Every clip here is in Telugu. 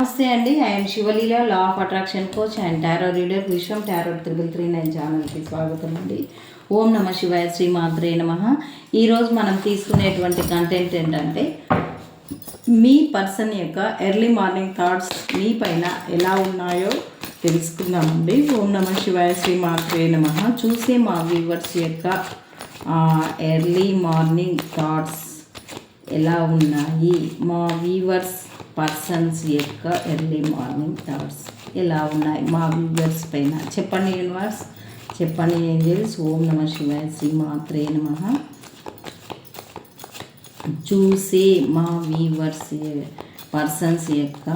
నమస్తే అండి. I'm Sivaleela law of attraction coach and tarot reader Vishwam tarot triple three nine ఛానల్కి స్వాగతం అండి. ఓం నమ శివాయ శ్రీ మాత్రే నమ. ఈరోజు మనం తీసుకునేటువంటి కంటెంట్ ఏంటంటే మీ పర్సన్ యొక్క ఎర్లీ మార్నింగ్ థాట్స్ మీ పైన ఎలా ఉన్నాయో తెలుసుకుందామండి ఓం నమ శివాయ శ్రీ మాత్రే నమ. చూసే మా వ్యూవర్స్ యొక్క ఎర్లీ మార్నింగ్ థాట్స్ ఎలా ఉన్నాయి? మా వీవర్స్ పర్సన్స్ యొక్క ఎర్లీ మార్నింగ్ థాట్స్ ఎలా ఉన్నాయి మా వ్యూవర్స్ పైన. చెప్పండి యూనివర్స్. చెప్పండి ఏంజల్స్. ఓం నమ శివాయ శ్రీ మాత్రే నమ. చూసే మా వీవర్స్ పర్సన్స్ యొక్క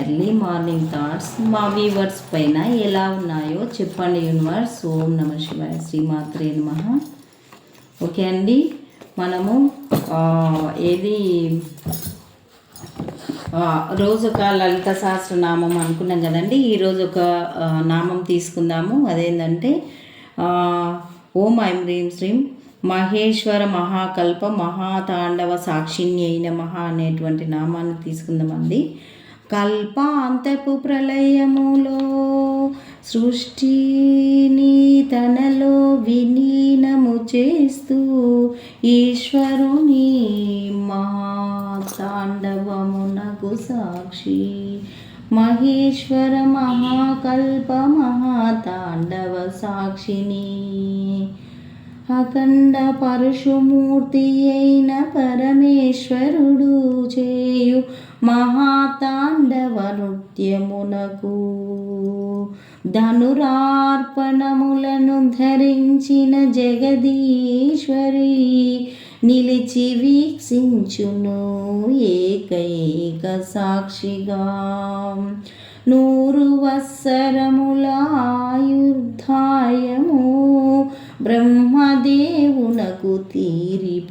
ఎర్లీ మార్నింగ్ థాట్స్ మా వీవర్స్ పైన ఎలా ఉన్నాయో చెప్పండి యూనివర్స్. ఓం నమ శివాయ శ్రీ మాత్రే నమ. ఓకే అండి. మనము ఏది రోజు ఒక లలిత సహస్రనామం అనుకున్నాం కదండి. ఈరోజు ఒక నామం తీసుకుందాము. అదేంటంటే ఓం ఐం హ్రీం శ్రీం మహేశ్వర మహాకల్ప మహాతాండవ సాక్షిణ్యై నమః అనేటువంటి నామాన్ని తీసుకుందామండి. కల్పాంతపు ప్రళయములో సృష్టిని తనలో విలీనము చేస్తూ ఈశ్వరుని మహాతాండవమునకు సాక్షి మహేశ్వర మహాకల్ప మహాతాండవ సాక్షిని అఖండ పరశుమూర్తి అయిన పరమేశ్వరుడు చేయు మహాతాండవ నృత్యమునకు ధనురార్పణములను ధరించిన జగదీశ్వరి నిలిచి వీక్షించును ఏకైక సాక్షిగా. నూరు వత్సరములాయుర్ధాయము బ్రహ్మదేవునకు తీరిపోయినప్పుడు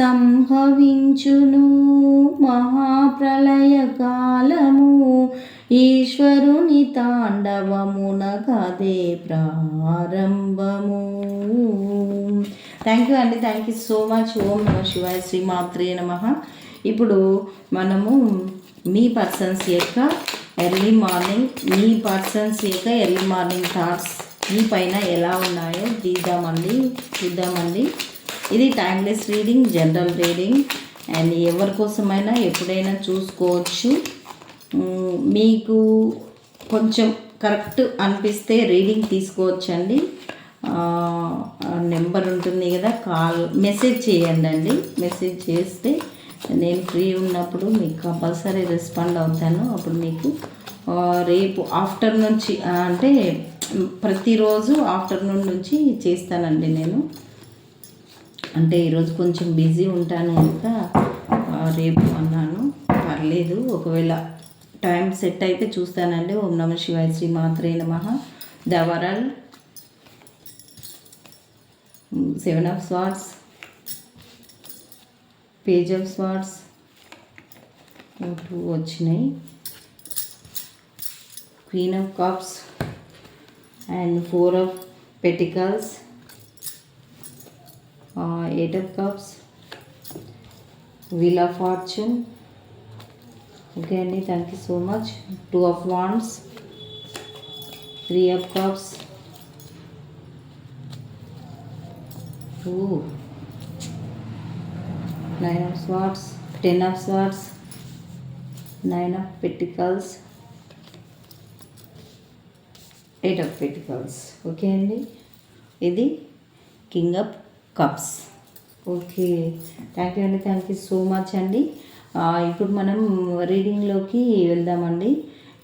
సంభవించును మహాప్రళయకాలము ఈశ్వరుని తాండవమునకదే ప్రారంభము. థ్యాంక్ యూ అండి. థ్యాంక్ యూ సో మచ్ ఓం నమ శివాయ శ్రీ మాత్రే నమ. ఇప్పుడు మనము మీ పర్సన్స్ యొక్క ఎర్లీ మార్నింగ్ మీ పర్సన్స్ యొక్క ఎర్లీ మార్నింగ్ థాట్స్ మీ పైన ఎలా ఉన్నాయో తీద్దామండి చూద్దామండి. ఇది timeless reading general reading and ఎవరి కోసమైనా ఎప్పుడైనా చూసుకోవచ్చు. మీకు కొంచెం కరెక్ట్ అనిపిస్తే రీడింగ్ తీసుకోవచ్చండి. నెంబర్ ఉంటుంది కదా కాల్ మెసేజ్ చేయండి అండి మెసేజ్ చేస్తే నేను ఫ్రీ ఉన్నప్పుడు మీకు కంపల్సరీ రెస్పాండ్ అవుతాను. అప్పుడు మీకు రేపు ఆఫ్టర్నూన్ నుంచి అంటే ప్రతిరోజు ఆఫ్టర్నూన్ నుంచి చేస్తానండి నేను. అంటే ఈరోజు కొంచెం బిజీ ఉంటాను కనుక రేపు అన్నాను. పర్లేదు ఒకవేళ టైం సెట్ అయితే చూస్తానండి. ఓం నమ శివాయ శ్రీ మాత్రే నమ. The seven of swords page of swords too వచ్చినాయి queen of cups and four of pentacles eight of cups wheel of fortune okay అండి thank you so much two of wands three of cups too nine of swords ten of swords nine of pentacles eight of pentacles okay అండి ఇది king of cups okay thank you అండి థ్యాంక్ యూ సో మచ్ అండి ఇప్పుడు మనం రీడింగ్లోకి వెళ్దామండి.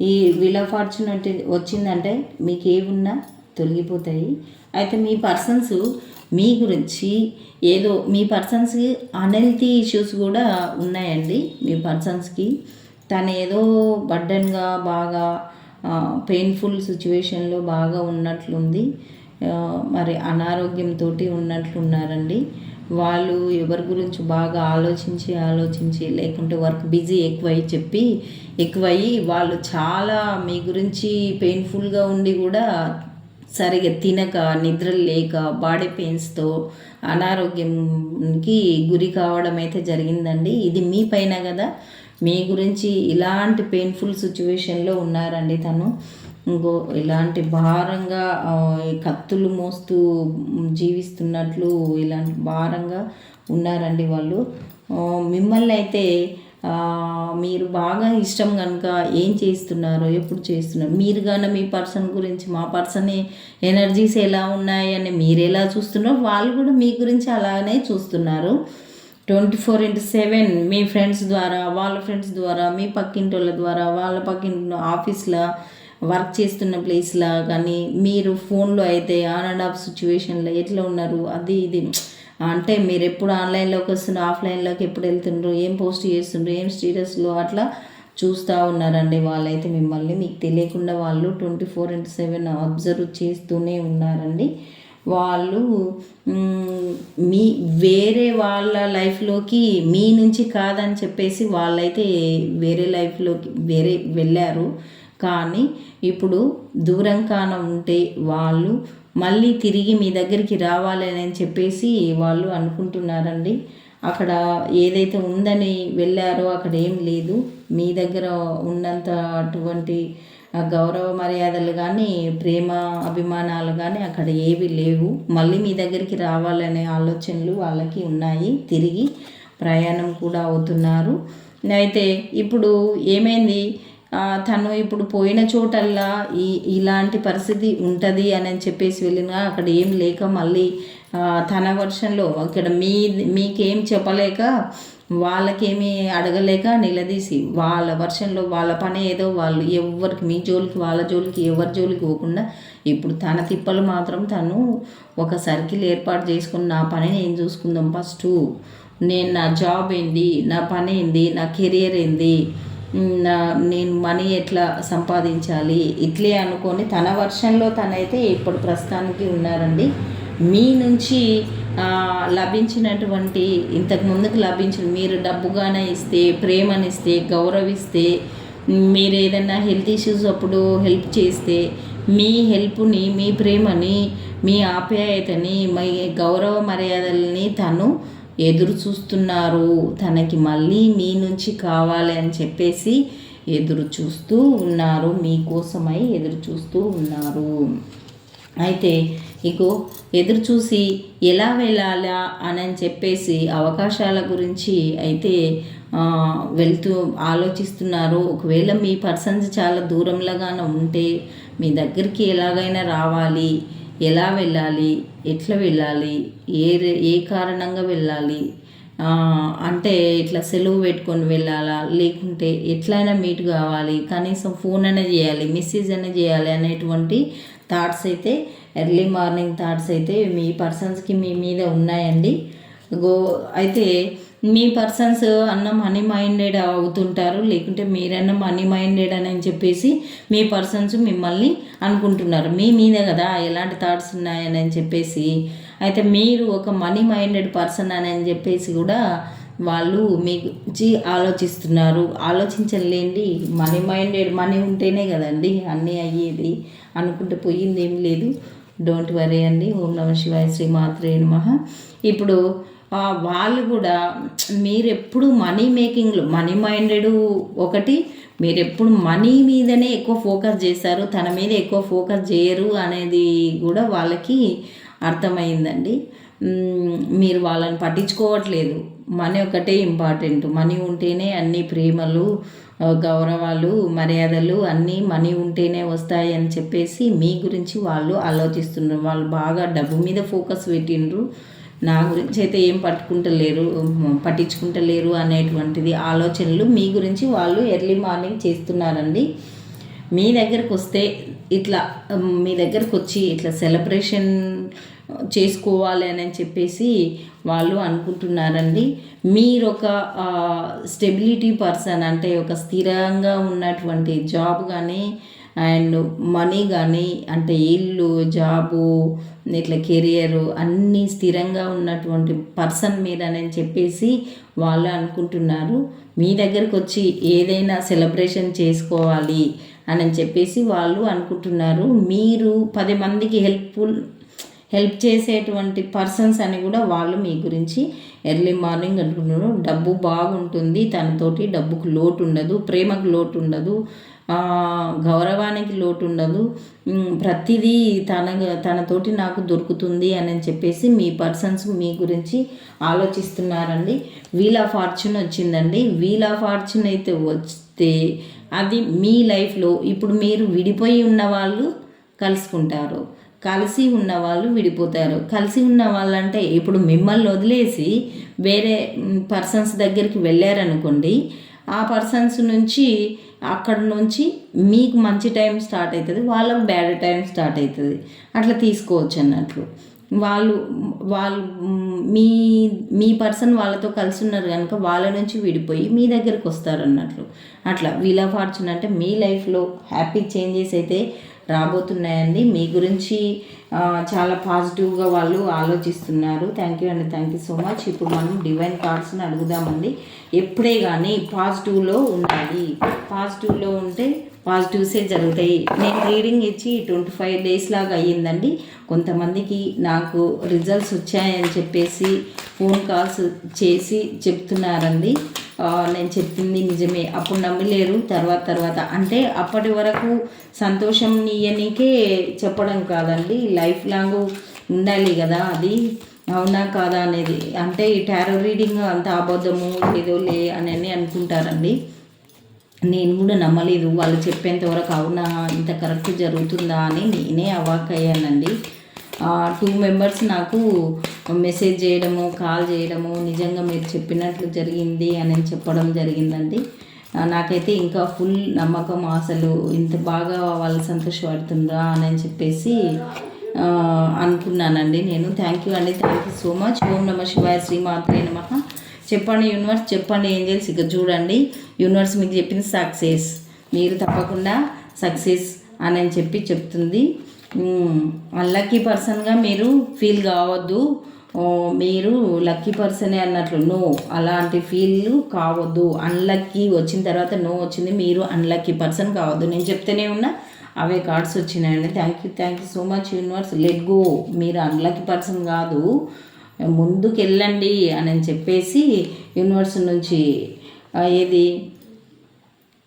ఈ వీల్ ఆఫ్ ఫార్చ్యూన్ అంటే వచ్చిందంటే మీకు ఏమున్నా తొలగిపోతాయి. అయితే మీ పర్సన్స్ మీ గురించి ఏదో మీ పర్సన్స్కి అనెల్తీ ఇష్యూస్ కూడా ఉన్నాయండి. మీ పర్సన్స్కి తను ఏదో బర్డన్గా బాగా పెయిన్ఫుల్ సిచ్యువేషన్లో బాగా ఉన్నట్లుంది. మరి అనారోగ్యంతో ఉన్నట్లున్నారండి. వాళ్ళు ఎవరి గురించి బాగా ఆలోచించి ఆలోచించి లేకుంటే వర్క్ బిజీ ఎక్కువయ్యి చెప్పి ఎక్కువయ్యి వాళ్ళు చాలా మీ గురించి పెయిన్ఫుల్గా ఉండి కూడా సరిగా తినక నిద్ర లేక బాడీ పెయిన్స్తో అనారోగ్యంకి గురి కావడం అయితే జరిగిందండి. ఇది మీ పైన కదా? మీ గురించి ఇలాంటి పెయిన్ఫుల్ సిచ్యువేషన్లో ఉన్నారండి తను. ఇంకో ఇలాంటి భారంగా కత్తులు మోస్తూ జీవిస్తున్నట్లు ఇలాంటి భారంగా ఉన్నారండి వాళ్ళు. మిమ్మల్ని అయితే మీరు బాగా ఇష్టం కనుక ఏం చేస్తున్నారో ఎప్పుడు చేస్తున్నారు? మీరు కానీ మీ పర్సన్ గురించి మా పర్సన్ ఎనర్జీస్ ఎలా ఉన్నాయి అని మీరు ఎలా చూస్తున్నారో వాళ్ళు కూడా మీ గురించి అలానే చూస్తున్నారు. ట్వంటీ ఫోర్ ఇంటూ సెవెన్ మీ ఫ్రెండ్స్ ద్వారా వాళ్ళ ఫ్రెండ్స్ ద్వారా మీ పక్కింటి వాళ్ళ ద్వారా వాళ్ళ పక్కింటి ఆఫీస్లో వర్క్ చేస్తున్న ప్లేస్లో కానీ మీరు ఫోన్లో అయితే ఆన్ అండ్ ఆఫ్ సిచ్యువేషన్లో ఎట్లా ఉన్నారు? అది ఇది అంటే మీరు ఎప్పుడు ఆన్లైన్లోకి వస్తున్నారు ఆఫ్లైన్లోకి ఎప్పుడు వెళ్తుండ్రు ఏం పోస్ట్ చేస్తుండ్రు ఏం స్టేటస్లో అట్లా చూస్తూ ఉన్నారండి వాళ్ళైతే మిమ్మల్ని. మీకు తెలియకుండా వాళ్ళు twenty four into seven observe చేస్తూనే ఉన్నారండి. వాళ్ళు మీ వేరే వాళ్ళ లైఫ్లోకి మీ నుంచి కాదని చెప్పేసి వాళ్ళైతే వేరే లైఫ్లోకి వేరే వెళ్ళారు. కానీ ఇప్పుడు దూరం కాన ఉంటే వాళ్ళు మళ్ళీ తిరిగి మీ దగ్గరికి రావాలని అని చెప్పేసి వాళ్ళు అనుకుంటున్నారండి. అక్కడ ఏదైతే ఉందని వెళ్ళారో అక్కడ ఏం లేదు. మీ దగ్గర ఉన్నంత అటువంటి గౌరవ మర్యాదలు కానీ ప్రేమ అభిమానాలు కానీ అక్కడ ఏవి లేవు. మళ్ళీ మీ దగ్గరికి రావాలనే ఆలోచనలు వాళ్ళకి ఉన్నాయి. తిరిగి ప్రయాణం కూడా అవుతున్నారు. అయితే ఇప్పుడు ఏమైంది? తను ఇప్పుడు పోయిన చోటల్లా ఈ ఇలాంటి పరిస్థితి ఉంటుంది అని చెప్పేసి వెళ్ళిన అక్కడ ఏం లేక మళ్ళీ తన వర్షంలో అక్కడ మీ మీకేం చెప్పలేక వాళ్ళకేమీ అడగలేక నిలదీసి వాళ్ళ వర్షంలో వాళ్ళ పని ఏదో వాళ్ళు ఎవరికి మీ జోలికి వాళ్ళ జోలికి ఎవరి జోలికి పోకుండా ఇప్పుడు తన తిప్పలు మాత్రం తను ఒక సర్కిల్ ఏర్పాటు చేసుకుని నా పని నేను చూసుకుందాం ఫస్ట్. నేను నా జాబ్ ఏంది? నా పని ఏంది? నా కెరియర్ ఏంది? నేను మనీ ఎట్లా సంపాదించాలి? ఇట్లే అనుకొని తన వర్షంలో తనైతే ఇప్పుడు ప్రస్తుతానికి ఉన్నారండి. మీ నుంచి లభించినటువంటి ఇంతకు ముందుకు లభించిన మీరు డబ్బుగానే ఇస్తే ప్రేమనిస్తే గౌరవిస్తే మీరు ఏదైనా హెల్త్ ఇష్యూస్ అప్పుడు హెల్ప్ చేస్తే మీ హెల్ప్ని మీ ప్రేమని మీ ఆప్యాయతని మీ గౌరవ మర్యాదల్ని తను ఎదురు చూస్తున్నారు. తనకి మళ్ళీ మీ నుంచి కావాలి అని చెప్పేసి ఎదురు చూస్తూ ఉన్నారు. మీకోసమై ఎదురు చూస్తూ ఉన్నారు. అయితే ఇగో ఎదురు చూసి ఎలా వెళ్ళాలా అని చెప్పేసి అవకాశాల గురించి అయితే వెళ్తూ ఆలోచిస్తున్నారు. ఒకవేళ మీ పర్సన్స్ చాలా దూరంలోగానే ఉంటే మీ దగ్గరికి ఎలాగైనా రావాలి. ఎలా వెళ్ళాలి? ఎట్లా వెళ్ళాలి? ఏ ఏ కారణంగా వెళ్ళాలి? అంటే ఇట్లా సెలవు పెట్టుకొని వెళ్ళాలా? లేకుంటే ఎట్లయినా మీట్ కావాలి. కనీసం ఫోన్ అయినా చేయాలి. మెసేజ్ అయినా చేయాలి అనేటువంటి థాట్స్ అయితే ఎర్లీ మార్నింగ్ థాట్స్ అయితే మీ పర్సన్స్కి మీ మీద ఉన్నాయండి. గో అయితే మీ పర్సన్స్ అన్న మనీ మైండెడ్ అవుతుంటారు లేకుంటే మీరన్నా మనీ మైండెడ్ అని చెప్పేసి మీ పర్సన్స్ మిమ్మల్ని అనుకుంటున్నారు. మీ మీదే కదా ఎలాంటి థాట్స్ ఉన్నాయని అని చెప్పేసి. అయితే మీరు ఒక మనీ మైండెడ్ పర్సన్ అని చెప్పేసి కూడా వాళ్ళు మీ గురించి ఆలోచిస్తున్నారు. ఆలోచించలేండి. మనీ మైండెడ్ మనీ ఉంటేనే కదండి అన్నీ అయ్యేది. అనుకుంటే పోయింది ఏం లేదు. డోంట్ వరీ అండి. ఓం నమ శివాయ శ్రీ మాత్రే నమ. ఇప్పుడు వాళ్ళు కూడా మీరు ఎప్పుడు మనీ మేకింగ్లో మనీ మైండెడ్ ఒకటి మీరు ఎప్పుడు మనీ మీదనే ఎక్కువ ఫోకస్ చేశారు తన మీద ఎక్కువ ఫోకస్ చేయరు అనేది కూడా వాళ్ళకి అర్థమైందండి. మీరు వాళ్ళని పట్టించుకోవట్లేదు. మనీ ఒకటే ఇంపార్టెంట్ మనీ ఉంటేనే అన్ని ప్రేమలు గౌరవాలు మర్యాదలు అన్నీ మనీ ఉంటేనే వస్తాయి అని చెప్పేసి మీ గురించి వాళ్ళు ఆలోచిస్తున్నారు. వాళ్ళు బాగా డబ్బు మీద ఫోకస్ పెట్టిండ్రు. నా గురించి అయితే ఏం పట్టుకుంటలేరు పట్టించుకుంటలేరు అనేటువంటిది ఆలోచనలు మీ గురించి వాళ్ళు ఎర్లీ మార్నింగ్ చేస్తున్నారండి. మీ దగ్గరకు వస్తే ఇట్లా మీ దగ్గరకు వచ్చి ఇట్లా సెలబ్రేషన్ చేసుకోవాలి అని చెప్పేసి వాళ్ళు అనుకుంటున్నారండి. మీరు ఒక స్టెబిలిటీ పర్సన్ అంటే ఒక స్థిరంగా ఉన్నటువంటి జాబ్ కానీ అండ్ మనీ కానీ అంటే ఇల్లు జాబు ఇట్లా కెరియర్ అన్నీ స్థిరంగా ఉన్నటువంటి పర్సన్ మీరని చెప్పేసి వాళ్ళు అనుకుంటున్నారు. మీ దగ్గరకు వచ్చి ఏదైనా సెలబ్రేషన్ చేసుకోవాలి అని చెప్పేసి వాళ్ళు అనుకుంటున్నారు. మీరు పది మందికి హెల్ప్ఫుల్ హెల్ప్ చేసేటువంటి పర్సన్స్ అని కూడా వాళ్ళు మీ గురించి ఎర్లీ మార్నింగ్ అనుకున్నారు డబ్బు బాగుంటుంది తనతోటి డబ్బుకు లోటు ఉండదు ప్రేమకు లోటు ఉండదు గౌరవానికి లోటు ఉండదు. ప్రతిదీ తన తనతోటి నాకు దొరుకుతుంది అని చెప్పేసి మీ పర్సన్స్ మీ గురించి ఆలోచిస్తున్నారండి. వీల్ ఆఫ్ ఫార్చ్యూన్ వచ్చిందండి. వీల్ ఆఫ్ ఫార్చ్యూన్ అయితే వస్తే అది మీ లైఫ్లో ఇప్పుడు మీరు విడిపోయి ఉన్న వాళ్ళు కలుసుకుంటారు. కలిసి ఉన్న వాళ్ళు విడిపోతారు. కలిసి ఉన్న వాళ్ళంటే ఇప్పుడు మిమ్మల్ని వదిలేసి వేరే పర్సన్స్ దగ్గరికి వెళ్ళారనుకోండి ఆ పర్సన్స్ నుంచి అక్కడ నుంచి మీకు మంచి టైం స్టార్ట్ అవుతుంది వాళ్ళకు బ్యాడ్ టైం స్టార్ట్ అవుతుంది అట్లా తీసుకోవచ్చు అన్నట్లు వాళ్ళు వాళ్ళు మీ మీ పర్సన్ వాళ్ళతో కలిసి ఉన్నారు కనుక వాళ్ళ నుంచి విడిపోయి మీ దగ్గరికి వస్తారు అన్నట్లు అట్లా వీల్ ఆఫ్ ఫార్చ్యూన్ అంటే మీ లైఫ్లో హ్యాపీ చేంజెస్ అయితే రాబోతున్నాయండి. మీ గురించి చాలా పాజిటివ్గా వాళ్ళు ఆలోచిస్తున్నారు. థ్యాంక్ యూ అండి. థ్యాంక్ యూ సో మచ్ ఇప్పుడు మనం డివైన్ కార్డ్స్ని అడుగుదామండి. ఎప్పుడే కానీ పాజిటివ్లో ఉండాలి. పాజిటివ్లో ఉంటే పాజిటివ్సే జరుగుతాయి. నేను రీడింగ్ ఇచ్చి ట్వంటీ ఫైవ్ డేస్ లాగా అయ్యిందండి. కొంతమందికి నాకు రిజల్ట్స్ వచ్చాయని చెప్పేసి ఫోన్ కాల్స్ చేసి చెప్తున్నారండి. నేను చెప్పింది నిజమే. అప్పుడు నమ్మలేరు. తర్వాత తర్వాత. అంటే అప్పటి వరకు సంతోషం ఇయ్యనికే చెప్పడం కాదండి. లైఫ్ లాంగ్ ఉండాలి కదా అది. అవునా కాదా అనేది. అంటే ఈ టారో రీడింగ్ అంత అబద్ధము ఏదో లే అని అనుకుంటారండి. నేను కూడా నమ్మలేదు. వాళ్ళు చెప్పేంత వరకు అవునా? ఇంత కరెక్ట్ జరుగుతుందా అని నేనే అవాక్ అయ్యానండి టూ మెంబర్స్ నాకు మెసేజ్ చేయడము కాల్ చేయడము నిజంగా మీరు చెప్పినట్లు జరిగింది అని చెప్పడం జరిగిందండి. నాకైతే ఇంకా ఫుల్ నమ్మకం అసలు ఇంత బాగా వాళ్ళు సంతోషపడుతుందా అని చెప్పేసి అనుకున్నానండి నేను. థ్యాంక్ యూ అండి. థ్యాంక్ యూ సో మచ్ ఓం నమ శివాయ శ్రీమాత్రే నమ. చెప్పండి యూనివర్స్ చెప్పండి ఏంజల్స్ ఇక చూడండి యూనివర్స్ మీకు చెప్పిన సక్సెస్ మీరు తప్పకుండా సక్సెస్ అని చెప్పి చెప్తుంది. అన్లక్కీ పర్సన్గా మీరు ఫీల్ కావద్దు. మీరు లక్కీ పర్సనే అన్నట్లు. నో అలాంటి ఫీల్ కావద్దు. అన్లక్కీ వచ్చిన తర్వాత నో వచ్చింది. మీరు అన్లక్కీ పర్సన్ కావద్దు. నేను చెప్తూనే ఉన్నా అవే కార్డ్స్ వచ్చినాయండి. Thank you thank you so much universe let go మీరు అన్లక్కీ పర్సన్ కాదు. ముందుకు వెళ్ళండి అని చెప్పేసి యూనివర్స్ నుంచి ఏది?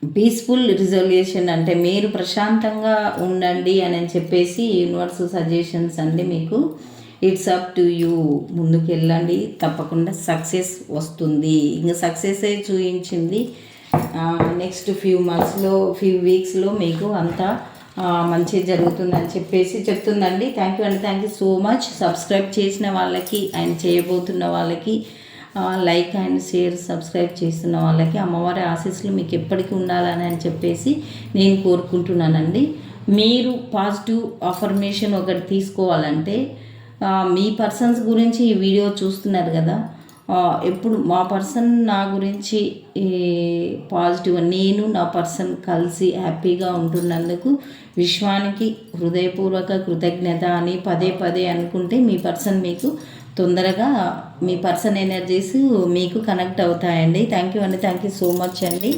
పీస్ఫుల్ రిజల్యూషన్ అంటే మీరు ప్రశాంతంగా ఉండండి అని చెప్పేసి యూనివర్స్ సజెషన్స్ అండి మీకు ఇట్స్ అప్ టు యూ ముందుకు వెళ్ళండి తప్పకుండా సక్సెస్ వస్తుంది. ఇంకా సక్సెస్ చూపించింది నెక్స్ట్ ఫ్యూ మంత్స్లో ఫ్యూ వీక్స్లో మీకు అంతా మంచి జరుగుతుందని చెప్పేసి చెప్తుందండి. థ్యాంక్ యూ అండి thank you so much subscribe చేసిన వాళ్ళకి ఆయన చేయబోతున్న వాళ్ళకి లైక్ అండ్ షేర్ సబ్స్క్రైబ్ చేస్తున్న వాళ్ళకి అమ్మవారి ఆశీస్సులు మీకు ఎప్పటికీ ఉండాలని అని చెప్పేసి నేను కోరుకుంటున్నానండి. మీరు పాజిటివ్ అఫర్మేషన్ ఒకటి తీసుకోవాలంటే మీ పర్సన్స్ గురించి ఈ వీడియో చూస్తున్నారు కదా ఎప్పుడు మా పర్సన్ నా గురించి పాజిటివ్ నేను నా పర్సన్ కలిసి హ్యాపీగా ఉంటున్నందుకు విశ్వానికి హృదయపూర్వక కృతజ్ఞత అని పదే పదే అనుకుంటే మీ పర్సన్ మీకు తొందరగా మీ పర్సన్ ఎనర్జీస్ మీకు కనెక్ట్ అవుతాయండి. థ్యాంక్ యూ అండి. థ్యాంక్ యూ సో మచ్ అండి.